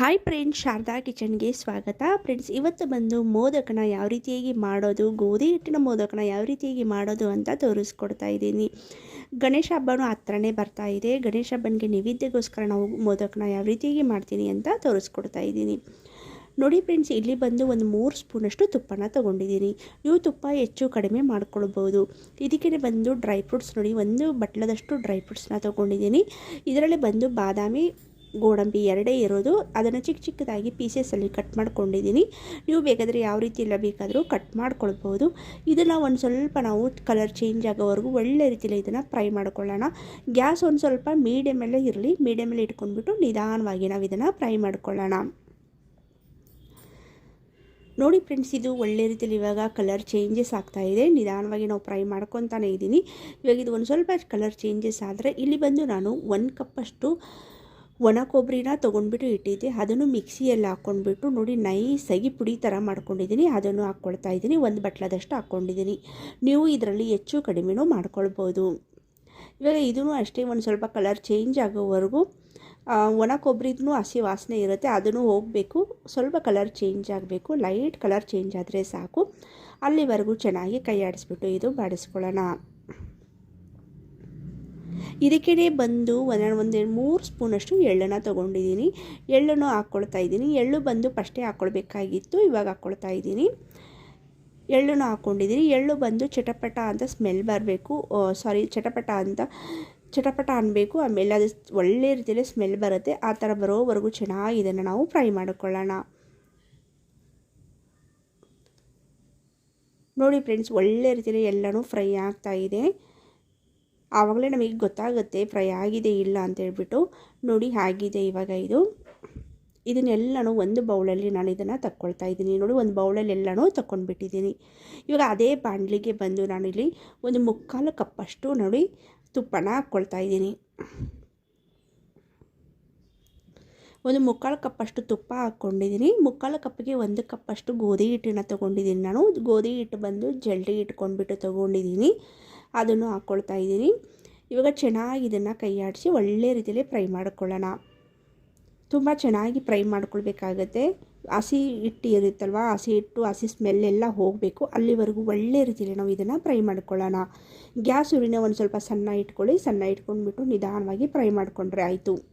Hi friends Sharada ಕಿಚನ್ಗೆ ಸ್ವಾಗತ. Friends ಇವತ್ತು ಬಂದು ಮೋದಕನ ಯಾವ ರೀತಿಯಾಗಿ ಮಾಡೋದು, ಗೋಧಿ ಹಿಟ್ಟಿನ ಮೋದಕನ ಯಾವ ರೀತಿಯಾಗಿ ಮಾಡೋದು ಅಂತ ತೋರಿಸ್ಕೊಡ್ತಾ ಇದ್ದೀನಿ. ಗಣೇಶ ಹಬ್ಬನೂ ಹತ್ರನೇ ಬರ್ತಾ ಇದೆ. ಗಣೇಶ ಹಬ್ಬನಿಗೆ ನೈವೇದ್ಯಕ್ಕೋಸ್ಕರ ನಾವು ಮೋದಕನ ಯಾವ ರೀತಿಯಾಗಿ ಮಾಡ್ತೀನಿ ಅಂತ ತೋರಿಸ್ಕೊಡ್ತಾ ಇದ್ದೀನಿ. ನೋಡಿ ಫ್ರೆಂಡ್ಸ್ ಇಲ್ಲಿ ಬಂದು ಒಂದು ಮೂರು ಸ್ಪೂನಷ್ಟು ತುಪ್ಪನ ತೊಗೊಂಡಿದ್ದೀನಿ. ನೀವು ತುಪ್ಪ ಹೆಚ್ಚು ಕಡಿಮೆ ಮಾಡ್ಕೊಳ್ಬೋದು. ಇದಕ್ಕೆ ಬಂದು ಡ್ರೈ ಫ್ರೂಟ್ಸ್ ನೋಡಿ, ಒಂದು ಬಟ್ಲದಷ್ಟು ಡ್ರೈ ಫ್ರೂಟ್ಸ್ನ ತೊಗೊಂಡಿದ್ದೀನಿ. ಇದರಲ್ಲಿ ಬಂದು ಬಾದಾಮಿ ಗೋಡಂಬಿ ಎರಡೇ ಇರೋದು. ಅದನ್ನು ಚಿಕ್ಕ ಚಿಕ್ಕದಾಗಿ ಪೀಸಸಲ್ಲಿ ಕಟ್ ಮಾಡ್ಕೊಂಡಿದ್ದೀನಿ ನೀವು ಬೇಕಾದರೆ ಯಾವ ರೀತಿ ಎಲ್ಲ ಬೇಕಾದರೂ ಕಟ್ ಮಾಡ್ಕೊಳ್ಬೋದು. ಇದನ್ನು ಒಂದು ಸ್ವಲ್ಪ ನಾವು ಕಲರ್ ಚೇಂಜ್ ಆಗೋವರೆಗೂ ಒಳ್ಳೆ ರೀತಿಯಲ್ಲಿ ಇದನ್ನು ಫ್ರೈ ಮಾಡ್ಕೊಳ್ಳೋಣ. ಗ್ಯಾಸ್ ಒಂದು ಸ್ವಲ್ಪ ಮೀಡಿಯಮಲ್ಲೇ ಇರಲಿ. ಮೀಡಿಯಮಲ್ಲಿ ಇಟ್ಕೊಂಡ್ಬಿಟ್ಟು ನಿಧಾನವಾಗಿ ನಾವು ಇದನ್ನು ಫ್ರೈ ಮಾಡ್ಕೊಳ್ಳೋಣ. ನೋಡಿ ಫ್ರೆಂಡ್ಸ್ ಇದು ಒಳ್ಳೆ ರೀತಿಯಲ್ಲಿ ಇವಾಗ ಕಲರ್ ಚೇಂಜಸ್ ಆಗ್ತಾ ಇದೆ. ನಿಧಾನವಾಗಿ ನಾವು ಫ್ರೈ ಮಾಡ್ಕೊತಾನೆ ಇದ್ದೀನಿ ಇವಾಗ ಇದು ಒಂದು ಸ್ವಲ್ಪ ಕಲರ್ ಚೇಂಜಸ್ ಆದರೆ ಇಲ್ಲಿ ಬಂದು ನಾನು ಒಂದು ಕಪ್ಪಷ್ಟು ಒಣ ಕೊಬ್ಬರಿನ ತೊಗೊಂಡ್ಬಿಟ್ಟು ಇಟ್ಟಿದ್ದೆ. ಅದನ್ನು ಮಿಕ್ಸಿಯಲ್ಲಿ ಹಾಕ್ಕೊಂಡ್ಬಿಟ್ಟು ನೋಡಿ ನೈಸಾಗಿ ಪುಡಿ ಥರ ಮಾಡ್ಕೊಂಡಿದ್ದೀನಿ. ಅದನ್ನು ಹಾಕ್ಕೊಳ್ತಾ ಇದ್ದೀನಿ. ಒಂದು ಬಟ್ಲದಷ್ಟು ಹಾಕ್ಕೊಂಡಿದ್ದೀನಿ. ನೀವು ಇದರಲ್ಲಿ ಹೆಚ್ಚು ಕಡಿಮೆನೂ ಮಾಡ್ಕೊಳ್ಬೋದು. ಇವಾಗ ಇದೂ ಅಷ್ಟೇ ಒಂದು ಸ್ವಲ್ಪ ಕಲರ್ ಚೇಂಜ್ ಆಗೋವರೆಗೂ ಒಣ ಕೊಬ್ಬರಿದೂ ಹಸಿ ವಾಸನೆ ಇರುತ್ತೆ. ಅದನ್ನು ಹೋಗಬೇಕು. ಸ್ವಲ್ಪ ಕಲರ್ ಚೇಂಜ್ ಆಗಬೇಕು. ಲೈಟ್ ಕಲರ್ ಚೇಂಜ್ ಆದರೆ ಸಾಕು. ಅಲ್ಲಿವರೆಗೂ ಚೆನ್ನಾಗಿ ಕೈ ಆಡಿಸ್ಬಿಟ್ಟು ಇದು ಬಾಡಿಸ್ಕೊಳ್ಳೋಣ ಇದಕ್ಕೆ ಬಂದು ಒಂದೆರಡು ಒಂದೆರಡು ಮೂರು ಸ್ಪೂನಷ್ಟು ಎಳ್ಳನ್ನು ತೊಗೊಂಡಿದ್ದೀನಿ. ಎಳ್ಳನ್ನು ಹಾಕ್ಕೊಳ್ತಾ ಇದ್ದೀನಿ. ಎಳ್ಳು ಬಂದು ಫಸ್ಟೇ ಹಾಕ್ಕೊಳ್ಬೇಕಾಗಿತ್ತು ಇವಾಗ ಹಾಕ್ಕೊಳ್ತಾ ಇದ್ದೀನಿ. ಎಳ್ಳನ್ನು ಹಾಕ್ಕೊಂಡಿದ್ದೀನಿ ಎಳ್ಳು ಬಂದು ಚಟಪಟ ಅಂತ ಸ್ಮೆಲ್ ಬರಬೇಕು. ಸಾರಿ, ಚಟಪಟ ಅಂತ, ಚಟಪಟ ಅನ್ನಬೇಕು ಆಮೇಲೆ ಅದು ಒಳ್ಳೆ ರೀತಿಯಲ್ಲಿ ಸ್ಮೆಲ್ ಬರುತ್ತೆ. ಆ ಥರ ಬರೋವರೆಗೂ ಚೆನ್ನಾಗಿ ಇದನ್ನು ನಾವು ಫ್ರೈ ಮಾಡಿಕೊಳ್ಳೋಣ. ನೋಡಿ ಫ್ರೆಂಡ್ಸ್, ಒಳ್ಳೆ ರೀತಿಯಲ್ಲಿ ಎಲ್ಲನೂ ಫ್ರೈ ಆಗ್ತಾ ಇದೆ. ಆವಾಗಲೇ ನಮಗೆ ಗೊತ್ತಾಗುತ್ತೆ ಫ್ರೈ ಆಗಿದೆ ಇಲ್ಲ ಅಂತ ಹೇಳ್ಬಿಟ್ಟು, ನೋಡಿ ಆಗಿದೆ ಇವಾಗ ಇದು. ಇದನ್ನೆಲ್ಲನೂ ಒಂದು ಬೌಲಲ್ಲಿ ನಾನು ಇದನ್ನು ತಕ್ಕೊಳ್ತಾ ಇದ್ದೀನಿ. ನೋಡಿ ಒಂದು ಬೌಲಲ್ಲಿ ಎಲ್ಲನೂ ತಗೊಂಡ್ಬಿಟ್ಟಿದ್ದೀನಿ ಇವಾಗ ಅದೇ ಬಾಣಲಿಗೆ ಬಂದು ನಾನಿಲ್ಲಿ ಒಂದು ಮುಕ್ಕಾಲು ಕಪ್ಪಷ್ಟು ನೋಡಿ ತುಪ್ಪನ ಹಾಕ್ಕೊಳ್ತಾ ಇದ್ದೀನಿ. ಒಂದು ಮುಕ್ಕಾಲು ಕಪ್ಪಷ್ಟು ತುಪ್ಪ ಹಾಕ್ಕೊಂಡಿದ್ದೀನಿ. ಮುಕ್ಕಾಲು ಕಪ್ಪಿಗೆ ಒಂದು ಕಪ್ಪಷ್ಟು ಗೋಧಿ ಹಿಟ್ಟನ್ನು ತೊಗೊಂಡಿದ್ದೀನಿ ನಾನು. ಗೋಧಿ ಹಿಟ್ಟು ಬಂದು ಜಲ್ಡಿ ಇಟ್ಕೊಂಡ್ಬಿಟ್ಟು ತೊಗೊಂಡಿದ್ದೀನಿ. ಅದನ್ನು ಹಾಕ್ಕೊಳ್ತಾ ಇದ್ದೀನಿ. ಇವಾಗ ಚೆನ್ನಾಗಿ ಇದನ್ನು ಕೈಯಾಡಿಸಿ ಒಳ್ಳೆ ರೀತಿಯಲ್ಲಿ ಫ್ರೈ ಮಾಡ್ಕೊಳ್ಳೋಣ. ತುಂಬ ಚೆನ್ನಾಗಿ ಫ್ರೈ ಮಾಡ್ಕೊಳ್ಬೇಕಾಗತ್ತೆ. ಹಸಿ ಹಿಟ್ಟು ಇರುತ್ತಲ್ವ, ಹಸಿ ಹಿಟ್ಟು, ಹಸಿ ಸ್ಮೆಲ್ ಎಲ್ಲ ಹೋಗಬೇಕು. ಅಲ್ಲಿವರೆಗೂ ಒಳ್ಳೆ ರೀತಿಯಲ್ಲಿ ನಾವು ಇದನ್ನು ಫ್ರೈ ಮಾಡ್ಕೊಳ್ಳೋಣ. ಗ್ಯಾಸ್ ಉರಿನ ಒಂದು ಸ್ವಲ್ಪ ಸಣ್ಣ ಇಟ್ಕೊಳ್ಳಿ. ಸಣ್ಣ ಇಟ್ಕೊಂಡ್ಬಿಟ್ಟು ನಿಧಾನವಾಗಿ ಫ್ರೈ ಮಾಡಿಕೊಂಡ್ರೆ ಆಯಿತು.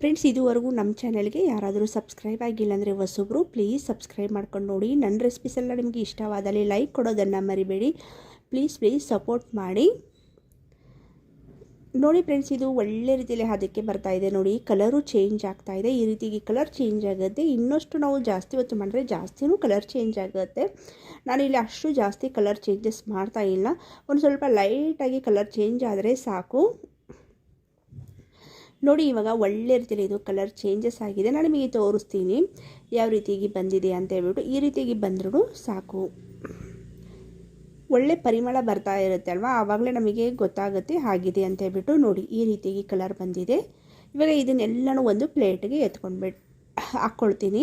ಫ್ರೆಂಡ್ಸ್ ಇದುವರೆಗೂ ನಮ್ಮ ಚಾನಲ್ಗೆ ಯಾರಾದರೂ ಸಬ್ಸ್ಕ್ರೈಬ್ ಆಗಿಲ್ಲ ಅಂದರೆ ಹೊಸೊಬ್ಬರು ಪ್ಲೀಸ್ ಸಬ್ಸ್ಕ್ರೈಬ್ ಮಾಡ್ಕೊಂಡು ನೋಡಿ. ನನ್ನ ರೆಸಿಪೀಸ್ ಎಲ್ಲ ನಿಮಗೆ ಇಷ್ಟವಾದಲ್ಲಿ ಲೈಕ್ ಕೊಡೋದನ್ನು ಮರಿಬೇಡಿ. ಪ್ಲೀಸ್ ಪ್ಲೀಸ್ ಸಪೋರ್ಟ್ ಮಾಡಿ. ನೋಡಿ ಫ್ರೆಂಡ್ಸ್ ಇದು ಒಳ್ಳೆ ರೀತಿಯಲ್ಲಿ ಅದಕ್ಕೆ ಬರ್ತಾ ಇದೆ ನೋಡಿ. ಕಲರು ಚೇಂಜ್ ಆಗ್ತಾ ಇದೆ. ಈ ರೀತಿಗೆ ಕಲರ್ ಚೇಂಜ್ ಆಗುತ್ತೆ. ಇನ್ನಷ್ಟು ನಾವು ಜಾಸ್ತಿ ಹೊತ್ತು ಮಾಡಿದ್ರೆ ಜಾಸ್ತಿನೂ ಕಲರ್ ಚೇಂಜ್ ಆಗುತ್ತೆ. ನಾನು ಇಲ್ಲಿ ಅಷ್ಟು ಜಾಸ್ತಿ ಕಲರ್ ಚೇಂಜಸ್ ಮಾಡ್ತಾ ಇಲ್ಲ. ಒಂದು ಸ್ವಲ್ಪ ಲೈಟಾಗಿ ಕಲರ್ ಚೇಂಜ್ ಆದರೆ ಸಾಕು. ನೋಡಿ, ಇವಾಗ ಒಳ್ಳೆ ರೀತಿಯಲ್ಲಿ ಇದು ಕಲರ್ ಚೇಂಜಸ್ ಆಗಿದೆ. ನಾನು ನಿಮಗೆ ತೋರಿಸ್ತೀನಿ ಯಾವ ರೀತಿಯಾಗಿ ಬಂದಿದೆ ಅಂತ ಹೇಳ್ಬಿಟ್ಟು, ಈ ರೀತಿಯಾಗಿ ಬಂದ್ರೂ ಸಾಕು. ಒಳ್ಳೆ ಪರಿಮಳ ಬರ್ತಾ ಇರುತ್ತೆ ಅಲ್ವಾ? ಆವಾಗಲೇ ನಮಗೆ ಗೊತ್ತಾಗುತ್ತೆ ಆಗಿದೆ ಅಂತ ಹೇಳ್ಬಿಟ್ಟು ನೋಡಿ, ಈ ರೀತಿಯಾಗಿ ಕಲರ್ ಬಂದಿದೆ. ಇವಾಗ ಇದನ್ನೆಲ್ಲನೂ ಒಂದು ಪ್ಲೇಟ್ಗೆ ಎತ್ಕೊಂಡ್ಬಿಟ್ಟು ಹಾಕ್ಕೊಳ್ತೀನಿ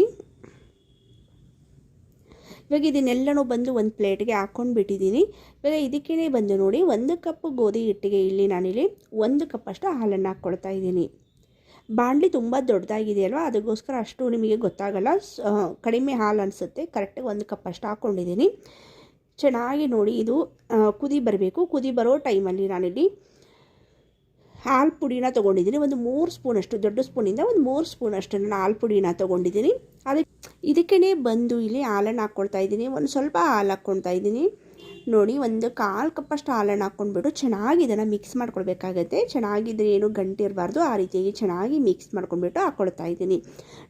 ಇವಾಗ ಇದನ್ನೆಲ್ಲನೂ ಬಂದು ಒಂದು ಪ್ಲೇಟ್ಗೆ ಹಾಕ್ಕೊಂಡು ಬಿಟ್ಟಿದ್ದೀನಿ. ಇವಾಗ ಇದಕ್ಕೇ ಬಂದು ನೋಡಿ ಒಂದು ಕಪ್ ಗೋಧಿ ಹಿಟ್ಟಿಗೆ ಇಲ್ಲಿ ನಾನಿಲ್ಲಿ ಒಂದು ಕಪ್ಪಷ್ಟು ಹಾಲನ್ನು ಹಾಕ್ಕೊಳ್ತಾ ಇದ್ದೀನಿ. ಬಾಣಲಿ ತುಂಬ ದೊಡ್ಡದಾಗಿದೆ ಅಲ್ವಾ? ಅದಕ್ಕೋಸ್ಕರ ಅಷ್ಟು ನಿಮಗೆ ಗೊತ್ತಾಗಲ್ಲ. ಕಡಿಮೆ ಹಾಲು ಅನಿಸುತ್ತೆ. ಕರೆಕ್ಟಾಗಿ ಒಂದು ಕಪ್ಪಷ್ಟು ಹಾಕ್ಕೊಂಡಿದ್ದೀನಿ. ಚೆನ್ನಾಗಿ ನೋಡಿ ಇದು ಕುದಿ ಬರಬೇಕು. ಕುದಿ ಬರೋ ಟೈಮಲ್ಲಿ ನಾನಿಲ್ಲಿ ಹಾಲು ಪುಡಿನ ತೊಗೊಂಡಿದ್ದೀನಿ. ಒಂದು ಮೂರು ಸ್ಪೂನಷ್ಟು ದೊಡ್ಡ ಸ್ಪೂನಿಂದ ಒಂದು ಮೂರು ಸ್ಪೂನಷ್ಟು ನಾನು ಹಾಲು ಪುಡಿನ ತೊಗೊಂಡಿದ್ದೀನಿ. ಅದಕ್ಕೆ ಇದಕ್ಕೇ ಬಂದು ಇಲ್ಲಿ ಹಾಲನ್ನು ಹಾಕ್ಕೊಳ್ತಾ ಇದ್ದೀನಿ. ಒಂದು ಸ್ವಲ್ಪ ಹಾಲು ಹಾಕ್ಕೊಳ್ತಾ ಇದ್ದೀನಿ. ನೋಡಿ, ಒಂದು ಕಾಲು ಕಪ್ಪಷ್ಟು ಹಾಲನ್ನು ಹಾಕ್ಕೊಂಡ್ಬಿಟ್ಟು ಚೆನ್ನಾಗಿ ಇದನ್ನು ಮಿಕ್ಸ್ ಮಾಡ್ಕೊಳ್ಬೇಕಾಗತ್ತೆ. ಚೆನ್ನಾಗಿದ್ರೆ ಏನು ಗಂಟಿರಬಾರ್ದು ಆ ರೀತಿಯಾಗಿ ಚೆನ್ನಾಗಿ ಮಿಕ್ಸ್ ಮಾಡ್ಕೊಂಡ್ಬಿಟ್ಟು ಹಾಕ್ಕೊಳ್ತಾ ಇದ್ದೀನಿ.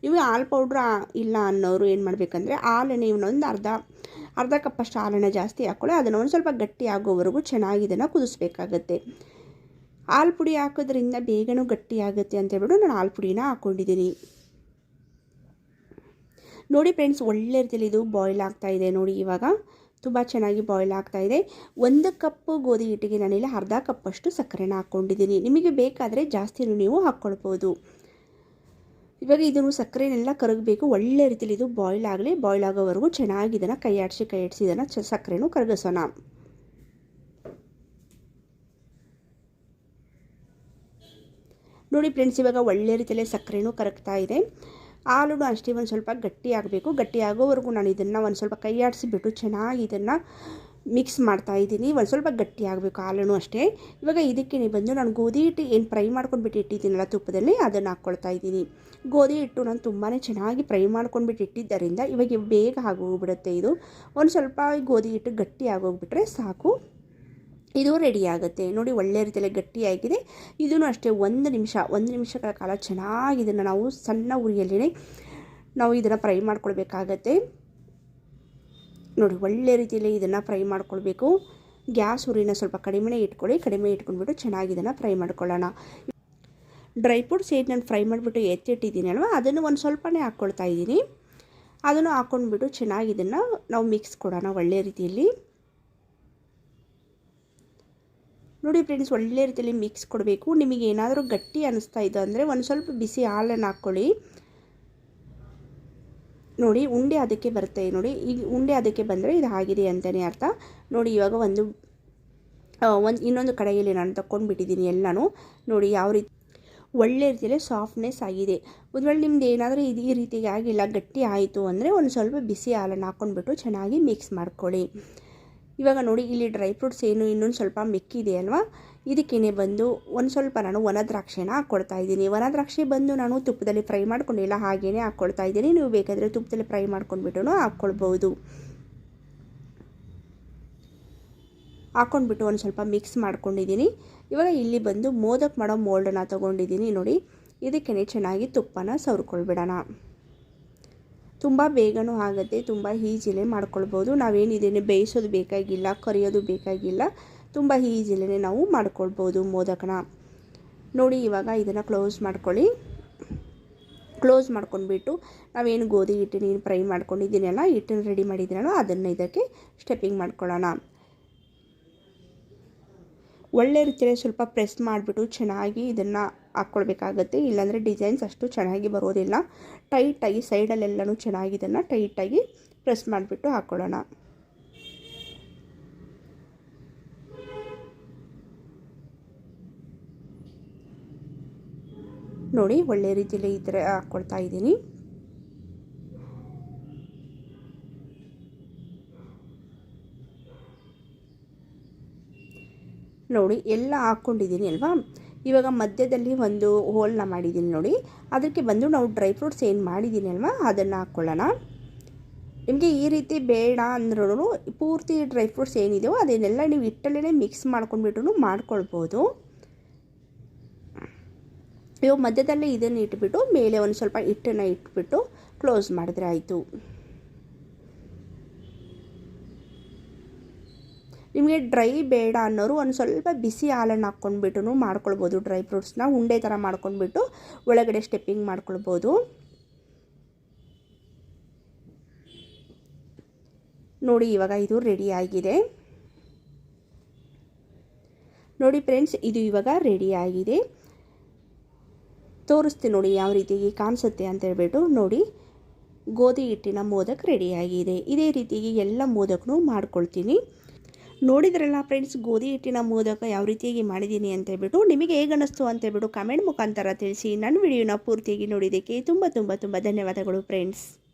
ನೀವು ಹಾಲು ಪೌಡ್ರ್ ಇಲ್ಲ ಅನ್ನೋರು ಏನು ಮಾಡಬೇಕಂದ್ರೆ, ಹಾಲನ್ನು ಇವನೊಂದು ಅರ್ಧ ಅರ್ಧ ಕಪ್ಪಷ್ಟು ಹಾಲನ್ನು ಜಾಸ್ತಿ ಹಾಕ್ಕೊಳ್ಳಿ. ಅದನ್ನು ಒಂದು ಸ್ವಲ್ಪ ಗಟ್ಟಿ ಆಗೋವರೆಗೂ ಚೆನ್ನಾಗಿ ಇದನ್ನು ಕುದಿಸ್ಬೇಕಾಗತ್ತೆ. ಹಾಲು ಪುಡಿ ಹಾಕೋದ್ರಿಂದ ಬೇಗನೂ ಗಟ್ಟಿ ಆಗುತ್ತೆ ಅಂತ ಹೇಳ್ಬಿಟ್ಟು ನಾನು ಹಾಲು ಪುಡಿನ ಹಾಕ್ಕೊಂಡಿದ್ದೀನಿ ನೋಡಿ ಫ್ರೆಂಡ್ಸ್, ಒಳ್ಳೆ ರೀತಿಯಲ್ಲಿ ಇದು ಬಾಯ್ಲ್ ಆಗ್ತಾ ಇದೆ. ನೋಡಿ, ಇವಾಗ ತುಂಬ ಚೆನ್ನಾಗಿ ಬಾಯ್ಲ್ ಆಗ್ತಾ ಇದೆ. ಒಂದು ಕಪ್ಪು ಗೋಧಿ ಹಿಟ್ಟಿಗೆ ನಾನಿಲ್ಲಿ ಅರ್ಧ ಕಪ್ಪಷ್ಟು ಸಕ್ಕರೆನ ಹಾಕ್ಕೊಂಡಿದ್ದೀನಿ ನಿಮಗೆ ಬೇಕಾದರೆ ಜಾಸ್ತಿನೂ ನೀವು ಹಾಕ್ಕೊಳ್ಬೋದು. ಇವಾಗ ಇದನ್ನು ಸಕ್ಕರೆನೆಲ್ಲ ಕರಗಬೇಕು. ಒಳ್ಳೆ ರೀತಿಯಲ್ಲಿ ಇದು ಬಾಯ್ಲ್ ಆಗಲಿ ಬಾಯ್ಲ್ ಆಗೋವರೆಗೂ ಚೆನ್ನಾಗಿ ಇದನ್ನು ಕೈ ಆಡಿಸಿ ಕೈ ಆಡಿಸಿ ಇದನ್ನು ಸಕ್ಕರೆನೂ ಕರಗಿಸೋಣ. ನೋಡಿ ಫ್ರೆಂಡ್ಸ್, ಇವಾಗ ಒಳ್ಳೆ ರೀತಿಯಲ್ಲಿ ಸಕ್ಕರೆನೂ ಕರಗ್ತಾ ಇದೆ. ಹಾಲು ಅಷ್ಟೇ ಒಂದು ಸ್ವಲ್ಪ ಗಟ್ಟಿ ಆಗಬೇಕು. ಗಟ್ಟಿ ಆಗೋವರೆಗೂ ನಾನು ಇದನ್ನು ಒಂದು ಸ್ವಲ್ಪ ಕೈ ಆಡಿಸಿಬಿಟ್ಟು ಚೆನ್ನಾಗಿ ಇದನ್ನು ಮಿಕ್ಸ್ ಮಾಡ್ತಾ ಇದ್ದೀನಿ. ಒಂದು ಸ್ವಲ್ಪ ಗಟ್ಟಿ ಆಗಬೇಕು ಹಾಲೂ ಅಷ್ಟೇ. ಇವಾಗ ಇದಕ್ಕೆ ಬಂದು ನಾನು ಗೋಧಿ ಹಿಟ್ಟು ಏನು ಫ್ರೈ ಮಾಡ್ಕೊಂಡ್ಬಿಟ್ಟು ಇಟ್ಟಿದ್ದೀನಲ್ಲ ತುಪ್ಪದಲ್ಲಿ, ಅದನ್ನು ಹಾಕ್ಕೊಳ್ತಾ ಇದ್ದೀನಿ. ಗೋಧಿ ಹಿಟ್ಟು ನಾನು ತುಂಬಾ ಚೆನ್ನಾಗಿ ಫ್ರೈ ಮಾಡ್ಕೊಂಡ್ಬಿಟ್ಟು ಇಟ್ಟಿದ್ದರಿಂದ ಇವಾಗ ಬೇಗ ಆಗೋಗ್ಬಿಡುತ್ತೆ ಇದು. ಒಂದು ಸ್ವಲ್ಪ ಗೋಧಿ ಹಿಟ್ಟು ಗಟ್ಟಿ ಆಗೋಗ್ಬಿಟ್ರೆ ಸಾಕು. ಇದು ರೆಡಿ ಆಗುತ್ತೆ. ನೋಡಿ ಒಳ್ಳೆ ರೀತಿಯಲ್ಲಿ ಗಟ್ಟಿಯಾಗಿದೆ. ಇದೂ ಅಷ್ಟೇ ಒಂದು ನಿಮಿಷ, ಒಂದು ನಿಮಿಷಗಳ ಕಾಲ ಚೆನ್ನಾಗಿ ಇದನ್ನು ನಾವು ಸಣ್ಣ ಉರಿಯಲ್ಲೇ ನಾವು ಇದನ್ನು ಫ್ರೈ ಮಾಡ್ಕೊಳ್ಬೇಕಾಗತ್ತೆ. ನೋಡಿ ಒಳ್ಳೆ ರೀತಿಯಲ್ಲಿ ಇದನ್ನು ಫ್ರೈ ಮಾಡ್ಕೊಳ್ಬೇಕು. ಗ್ಯಾಸ್ ಉರಿನ ಸ್ವಲ್ಪ ಕಡಿಮೆ ಇಟ್ಕೊಳ್ಳಿ. ಕಡಿಮೆ ಇಟ್ಕೊಂಡ್ಬಿಟ್ಟು ಚೆನ್ನಾಗಿ ಇದನ್ನು ಫ್ರೈ ಮಾಡ್ಕೊಳ್ಳೋಣ. ಡ್ರೈ ಫ್ರೂಟ್ಸ್ ಏನು ನಾನು ಫ್ರೈ ಮಾಡಿಬಿಟ್ಟು ಅಲ್ವಾ? ಅದನ್ನು ಒಂದು ಸ್ವಲ್ಪನೇ ಹಾಕ್ಕೊಳ್ತಾ ಇದ್ದೀನಿ. ಅದನ್ನು ಹಾಕ್ಕೊಂಡ್ಬಿಟ್ಟು ಚೆನ್ನಾಗಿ ಇದನ್ನು ನಾವು ಮಿಕ್ಸ್ ಕೊಡೋಣ ಒಳ್ಳೆ ರೀತಿಯಲ್ಲಿ. ನೋಡಿ ಫ್ರೆಂಡ್ಸ್ ಒಳ್ಳೆ ರೀತಿಯಲ್ಲಿ ಮಿಕ್ಸ್ ಕೊಡಬೇಕು. ನಿಮಗೆ ಏನಾದರೂ ಗಟ್ಟಿ ಅನ್ನಿಸ್ತಾ ಇದೆ ಅಂದರೆ ಒಂದು ಸ್ವಲ್ಪ ಬಿಸಿ ಹಾಲನ್ನು ಹಾಕ್ಕೊಳ್ಳಿ. ನೋಡಿ, ಉಂಡೆ ಅದಕ್ಕೆ ಬರುತ್ತೆ. ನೋಡಿ, ಈಗ ಉಂಡೆ ಅದಕ್ಕೆ ಬಂದರೆ ಇದು ಆಗಿದೆ ಅಂತಲೇ ಅರ್ಥ. ನೋಡಿ, ಇವಾಗ ಒಂದು ಒಂದು, ಇನ್ನೊಂದು ಕಡೆಯಲ್ಲಿ ನಾನು ತಗೊಂಡ್ಬಿಟ್ಟಿದ್ದೀನಿ ಎಲ್ಲನೂ. ನೋಡಿ, ಯಾವ ರೀತಿ, ಒಳ್ಳೆ ರೀತಿಯಲ್ಲಿ ಸಾಫ್ಟ್ನೆಸ್ ಆಗಿದೆ. ಒಂದು ವೇಳೆ ನಿಮ್ದು ಏನಾದರೂ ಇದು ಈ ರೀತಿಗೆ ಆಗಿಲ್ಲ, ಗಟ್ಟಿ ಆಯಿತು ಅಂದರೆ ಒಂದು ಸ್ವಲ್ಪ ಬಿಸಿ ಹಾಲನ್ನು ಹಾಕ್ಕೊಂಡ್ಬಿಟ್ಟು ಚೆನ್ನಾಗಿ ಮಿಕ್ಸ್ ಮಾಡ್ಕೊಳ್ಳಿ. ಇವಾಗ ನೋಡಿ, ಇಲ್ಲಿ ಡ್ರೈ ಫ್ರೂಟ್ಸ್ ಏನು ಇನ್ನೊಂದು ಸ್ವಲ್ಪ ಮೆಕ್ಕಿದೆ ಅಲ್ವಾ? ಇದಕ್ಕೇನೆ ಬಂದು ಒಂದು ಸ್ವಲ್ಪ ನಾನು ಒಣ ದ್ರಾಕ್ಷಿನ ಹಾಕ್ಕೊಳ್ತಾ ಇದ್ದೀನಿ. ಒಣ ದ್ರಾಕ್ಷಿ ಬಂದು ನಾನು ತುಪ್ಪದಲ್ಲಿ ಫ್ರೈ ಮಾಡ್ಕೊಂಡಿಲ್ಲ ಹಾಗೇನೆ ಹಾಕ್ಕೊಳ್ತಾ ಇದ್ದೀನಿ. ನೀವು ಬೇಕಾದರೆ ತುಪ್ಪದಲ್ಲಿ ಫ್ರೈ ಮಾಡ್ಕೊಂಡ್ಬಿಟ್ಟು ಹಾಕ್ಕೊಳ್ಬೋದು ಹಾಕ್ಕೊಂಡ್ಬಿಟ್ಟು ಒಂದು ಸ್ವಲ್ಪ ಮಿಕ್ಸ್ ಮಾಡ್ಕೊಂಡಿದ್ದೀನಿ. ಇವಾಗ ಇಲ್ಲಿ ಬಂದು ಮೋದಕ್ ಮಾಡೋ ಮೋಲ್ಡನ್ನು ತೊಗೊಂಡಿದ್ದೀನಿ ನೋಡಿ. ಇದಕ್ಕೇನೆ ಚೆನ್ನಾಗಿ ತುಪ್ಪನ ಸವರ್ಕೊಳ್ಬಿಡೋಣ. ತುಂಬ ಬೇಗನೂ ಆಗುತ್ತೆ ತುಂಬ ಈಜಿಲೇ ಮಾಡ್ಕೊಳ್ಬೋದು. ನಾವೇನಿದೇನೆ ಬೇಯಿಸೋದು ಬೇಕಾಗಿಲ್ಲ, ಕರಿಯೋದು ಬೇಕಾಗಿಲ್ಲ, ತುಂಬ ಈಜಿಲೇ ನಾವು ಮಾಡ್ಕೊಳ್ಬೋದು ಮೋದಕನ. ನೋಡಿ ಇವಾಗ ಇದನ್ನು ಕ್ಲೋಸ್ ಮಾಡ್ಕೊಳ್ಳಿ. ಕ್ಲೋಸ್ ಮಾಡ್ಕೊಂಡ್ಬಿಟ್ಟು ನಾವೇನು ಗೋಧಿ ಹಿಟ್ಟಿನ ಫ್ರೈ ಮಾಡ್ಕೊಂಡಿದ್ದೀನಲ್ಲ, ಹಿಟ್ಟನ್ನು ರೆಡಿ ಮಾಡಿದ್ದೀನಲ್ಲ, ಅದನ್ನು ಇದಕ್ಕೆ ಸ್ಟೆಪ್ಪಿಂಗ್ ಮಾಡ್ಕೊಳ್ಳೋಣ. ಒಳ್ಳೆ ರೀತಿಯಲ್ಲಿ ಸ್ವಲ್ಪ ಪ್ರೆಸ್ ಮಾಡಿಬಿಟ್ಟು ಚೆನ್ನಾಗಿ ಇದನ್ನು ಹಾಕ್ಕೊಳ್ಬೇಕಾಗತ್ತೆ. ಇಲ್ಲಾಂದರೆ ಡಿಸೈನ್ಸ್ ಅಷ್ಟು ಚೆನ್ನಾಗಿ ಬರೋದಿಲ್ಲ. ಟೈಟಾಗಿ ಸೈಡಲ್ಲೆಲ್ಲನೂ ಚೆನ್ನಾಗಿ ಇದನ್ನು ಟೈಟಾಗಿ ಪ್ರೆಸ್ ಮಾಡಿಬಿಟ್ಟು ಹಾಕ್ಕೊಳ್ಳೋಣ. ನೋಡಿ, ಒಳ್ಳೆ ರೀತಿಯಲ್ಲಿ ಈ ಥರ ಹಾಕ್ಕೊಳ್ತಾ ಇದ್ದೀನಿ. ನೋಡಿ, ಎಲ್ಲ ಹಾಕ್ಕೊಂಡಿದ್ದೀನಿ ಅಲ್ವಾ? ಇವಾಗ ಮಧ್ಯದಲ್ಲಿ ಒಂದು ಹೋಲ್ನ ಮಾಡಿದ್ದೀನಿ ನೋಡಿ. ಅದಕ್ಕೆ ಬಂದು ನಾವು ಡ್ರೈ ಫ್ರೂಟ್ಸ್ ಏನು ಮಾಡಿದ್ದೀನಿ ಅಲ್ವಾ? ಅದನ್ನು ಹಾಕ್ಕೊಳ್ಳೋಣ ನಿಮಗೆ ಈ ರೀತಿ ಬೇಡ ಅಂದ್ರೂ ಪೂರ್ತಿ ಡ್ರೈ ಫ್ರೂಟ್ಸ್ ಏನಿದೆಯೋ ಅದನ್ನೆಲ್ಲ ನೀವು ಹಿಟ್ಟಲ್ಲೇ ಮಿಕ್ಸ್ ಮಾಡ್ಕೊಂಡ್ಬಿಟ್ಟು ಮಾಡ್ಕೊಳ್ಬೋದು. ಇವಾಗ ಮಧ್ಯದಲ್ಲೇ ಇದನ್ನು ಇಟ್ಬಿಟ್ಟು, ಮೇಲೆ ಒಂದು ಸ್ವಲ್ಪ ಹಿಟ್ಟನ್ನು ಇಟ್ಬಿಟ್ಟು, ಕ್ಲೋಸ್ ಮಾಡಿದ್ರೆ ಆಯಿತು. ನಿಮಗೆ ಡ್ರೈ ಬೇಡ ಅನ್ನೋರು ಒಂದು ಸ್ವಲ್ಪ ಬಿಸಿ ಹಾಲನ್ನು ಹಾಕ್ಕೊಂಡ್ಬಿಟ್ಟು ಮಾಡ್ಕೊಳ್ಬೋದು ಡ್ರೈ ಫ್ರೂಟ್ಸ್ನ ಉಂಡೆ ಥರ ಮಾಡ್ಕೊಂಡ್ಬಿಟ್ಟು ಒಳಗಡೆ ಸ್ಟೆಪ್ಪಿಂಗ್ ಮಾಡ್ಕೊಳ್ಬೋದು. ನೋಡಿ ಇವಾಗ ಇದು ರೆಡಿ ಆಗಿದೆ. ನೋಡಿ ಫ್ರೆಂಡ್ಸ್, ಇದು ಇವಾಗ ರೆಡಿ ಆಗಿದೆ. ತೋರಿಸ್ತೀನಿ ನೋಡಿ ಯಾವ ರೀತಿಯಾಗಿ ಕಾಣಿಸುತ್ತೆ ಅಂತ ಹೇಳ್ಬಿಟ್ಟು ನೋಡಿ. ಗೋಧಿ ಹಿಟ್ಟಿನ ಮೋದಕ್ ರೆಡಿಯಾಗಿದೆ ಇದೇ ರೀತಿಯಾಗಿ ಎಲ್ಲ ಮೋದಕನೂ ಮಾಡ್ಕೊಳ್ತೀನಿ. ನೋಡಿದ್ರಲ್ಲ ಫ್ರೆಂಡ್ಸ್ ಗೋಧಿ ಹಿಟ್ಟಿನ ಮೋದಕ ಯಾವ ರೀತಿಯಾಗಿ ಮಾಡಿದ್ದೀನಿ ಅಂತ ಹೇಳ್ಬಿಟ್ಟು ನಿಮಗೆ ಹೇಗೆ ಅನ್ನಿಸ್ತು ಅಂತ ಹೇಳ್ಬಿಟ್ಟು ಕಮೆಂಟ್ ಮುಖಾಂತರ ತಿಳಿಸಿ. ನನ್ನ ವಿಡಿಯೋನ ಪೂರ್ತಿಯಾಗಿ ನೋಡಿದ್ದಕ್ಕೆ ತುಂಬ ತುಂಬ ತುಂಬ ಧನ್ಯವಾದಗಳು ಫ್ರೆಂಡ್ಸ್